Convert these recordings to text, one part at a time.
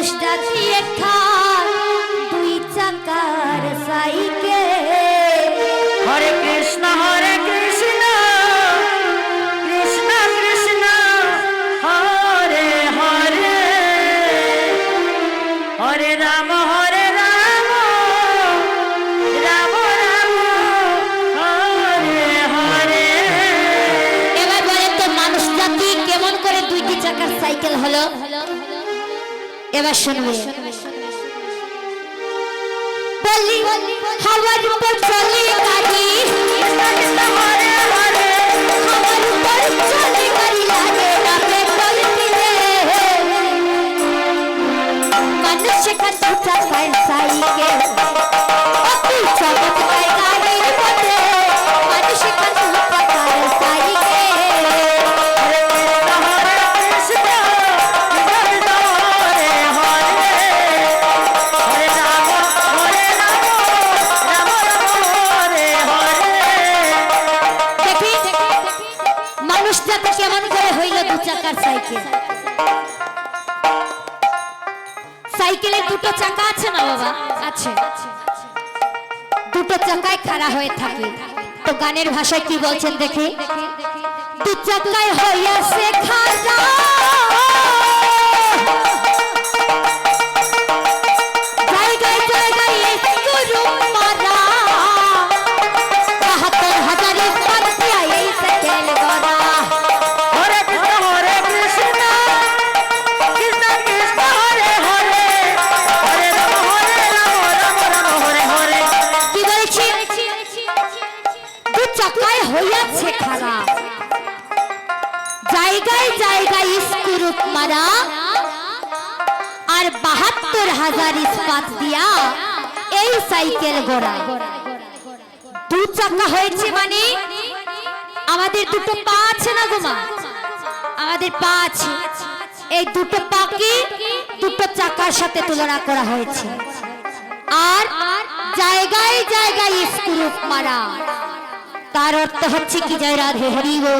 মানুষ জাতি একখান দুই চাকার সাইকেল। হরে কৃষ্ণ হরে কৃষ্ণ কৃষ্ণ কৃষ্ণ হরে হরে। হরে রাম হরে রাম রাম রাম হরে হরে। এবার বলেন তো মানুষ জাতি কেমন করে দুইটি চাকার সাইকেল হলো? এবার শুনবে। বলি হাওয়ার উপর চলে গাড়ি হাওয়ার উপর চলে কেমন করে হইল দু চাকার সাইকেল। সাইকেলের দুটো চাকা আছে না বাবা? আছে। দুটো চাকায় খাড়া হয়ে থাকে। তো গানের ভাষায় কি বলছেন দেখি? দু চাকায় হইয়াছে খাড়া। চাকায় হইয়াছে খারাপ। জায়গায় জায়গায় স্কুরুপ মারা আর বাহাত্তর হাজার ইস্পাত দিয়া এই সাইকেল গোড়া। দু চাকা হয়েছে মানে আমাদের দুটো পা আছে না গোমা আমাদের পা আছে। এই দুটো পাকে দুটো চাকার সাথে তুলনা করা হয়েছে। আর জায়গায় জায়গায় স্ক্রুপ মারা তার অর্থ হচ্ছে কি জয় রাধে হরি গো?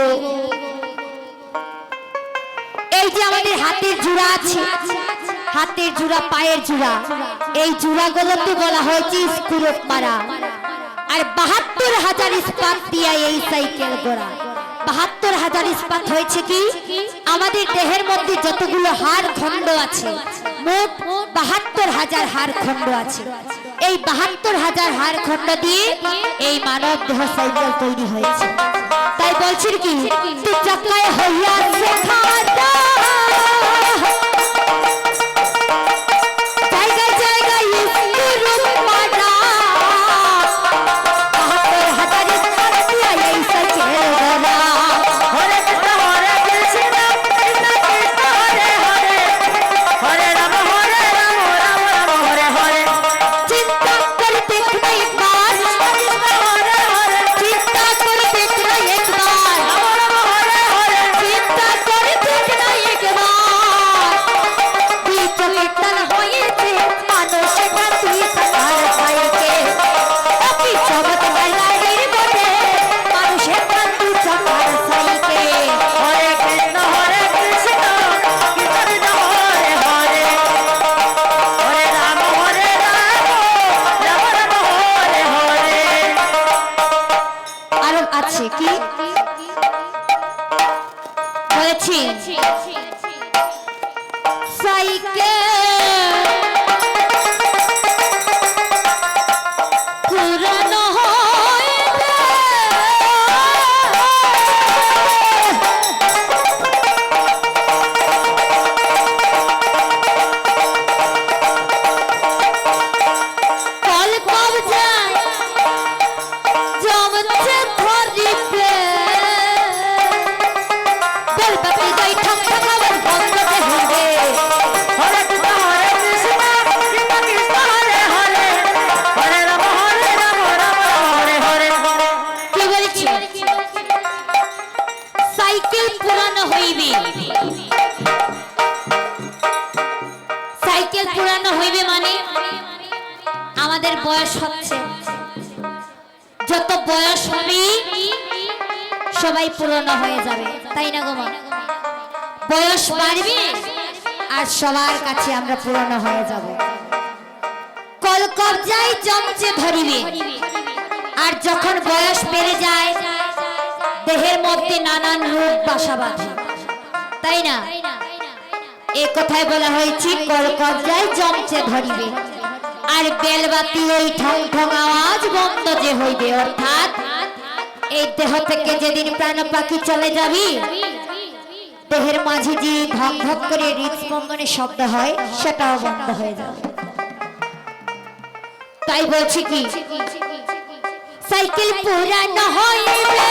এই যে আমাদের হাতের জোড়া আছে, হাতের জোড়া, পায়ের জোড়া, এই জোড়াগুলোকে বলা হয়েছে স্ক্রুপ মারা আর বাহাত্তর হাজার ইস্পাত দিয়া এই সাইকেল গোড়া। বাহাত্তর হাজার ইস্পাত হয়েছে কি? আমাদের দেহের মধ্যে যতগুলো হাড় খণ্ড আছে, মোট বাহাত্তর হাজার হাড় খণ্ড আছে। এই বাহাত্তর হাজার হার খন্ড দিয়ে এই মানব দেহ সাইকেল তৈরি হয়েছে। তাই বলছি কি, তুই চাকায় হইয়া সাইকেল হইবে মানে আমাদের বয়স হচ্ছে। যত বয়স হবে, সবাই পুরনো হয়ে যাবে। তাই না গো মা? বয়স বাড়বে আর সবার কাছে আমরা পুরনো হয়ে যাব। কল কবজায় জমচে ধরিবে। আর যখন বয়স বেড়ে যায়, দেহের মধ্যে নানান রূপ বাসা বাঁধে। তাই না? এ কথায় বলা হয়েছে কল কবজায় জমচে ধরিবে। আর বেলবাতি ওই ঠং ঠং আওয়াজ বন্ধ যে হইবে, অর্থাৎ এই দেহ থেকে যেদিন প্রাণ পাখি চলে যাবি, দেহের মাঝে যে ধক ধক করে হৃদস্পন্দনের শব্দ হয়, সেটাও বন্ধ হয়ে যাবে। তাই বলছি কি, সাইকেল পুরানো হইবে